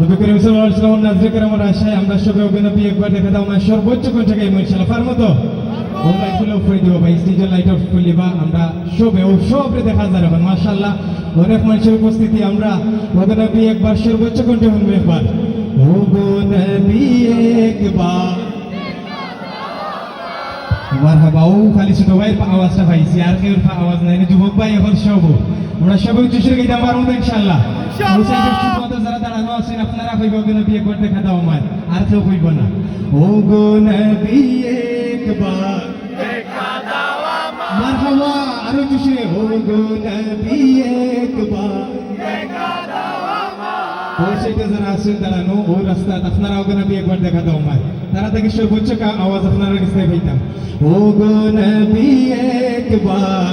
নবী করিম সাল্লাল্লাহু আলাইহি ওয়াসাল্লাম আশায় আমরা সবে ওকে একবার দেখা দাও না সর্বোচ্চ কোন জায়গায় ইনশাআল্লাহ পারব তো লাইট করে ভাই স্টেজের লাইট অফ আমরা সবে ও সবে দেখা এখন, মাশাআল্লাহ। অনেক মানুষের উপস্থিতি, আমরা একবার, সর্বোচ্চ একবার? একবার। মারহাবা, ও খালি ছোট ভাইয়ের আওয়াজটা আর কেউ আওয়াজ নাই যুবক ভাই, এখন সব। আমরা সবাই উচ্চ সুরে গাইতে পারব তো ইনশাআল্লাহ। ইনশাআল্লাহ। ওই সাইডে শুধুমাত্র যারা দাঁড়ানো আছেন আপনারা কইব কেন বিয়ে করে দেখা দাও আমার। আর কেউ কইব না। ও গো নবী একবার মারহাবা আরও উচ্চ ও গো নবী একবার ওই সাইডে যারা আছেন দাঁড়ানো ওই রাস্তা আপনারা ওখানে বিয়ে একবার দেখা দাও আমার। তারা থেকে সর্বোচ্চ আওয়াজ আপনারা কাছে পাইতাম। ও গো নবী একবার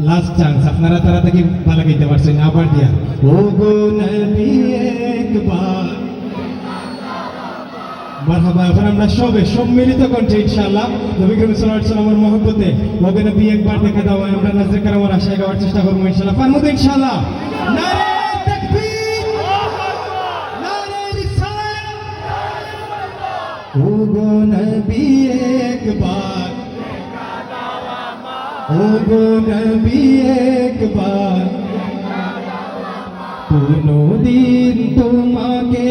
লাস্ট চান্স আপনারা তারা থেকে ভালো গাইতে পারছেন, আবার দিয়া। ও গো একবার। মারহাবা, এখন আমরা সবে সম্মিলিত কণ্ঠে, ইনশাআল্লাহ। নবী করিম সাল্লাল্লাহু আলাইহি মহব্বতে ওবে নবী একবার দেখা দাও, আমরা নাজরে কারামার আশায় গাওয়ার চেষ্টা করব, ইনশাআল্লাহ। পারব তো ইনশাআল্লাহ। নারে তাকবীর! নারে রিসালাত! ও গো নবী একবার। ও গো নবী একবার। কোনদিন তোমাকে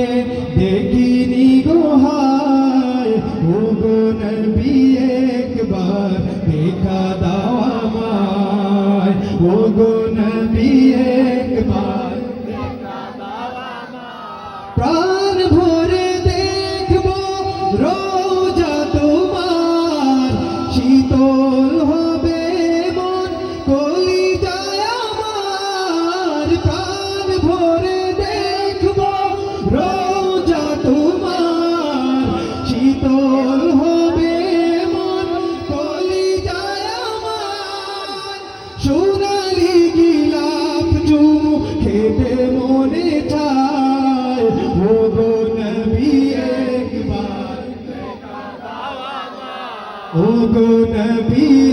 দেখিনি গো হায়। ও গো নবী সোনালি গিলাপ চুমু খেতে মনে চায়। ও গো নবী একবার। ও গো নবী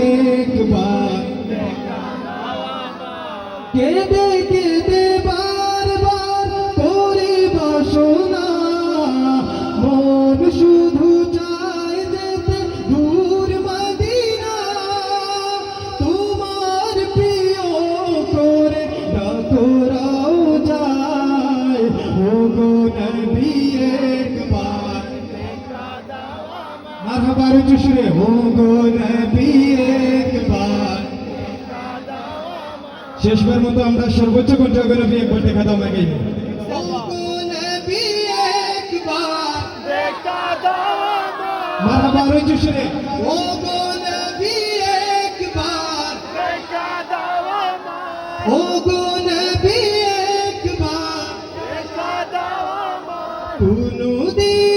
গো নবী শেষবার মতো আমরা সর্বোচ্চ কণ্ঠ করে নবী একবার দেখা দাও আমাকে। ও গো নবী একবার। মারহাবার চুশরে ও গো নবী একবার। ও গো নবী কোনদিন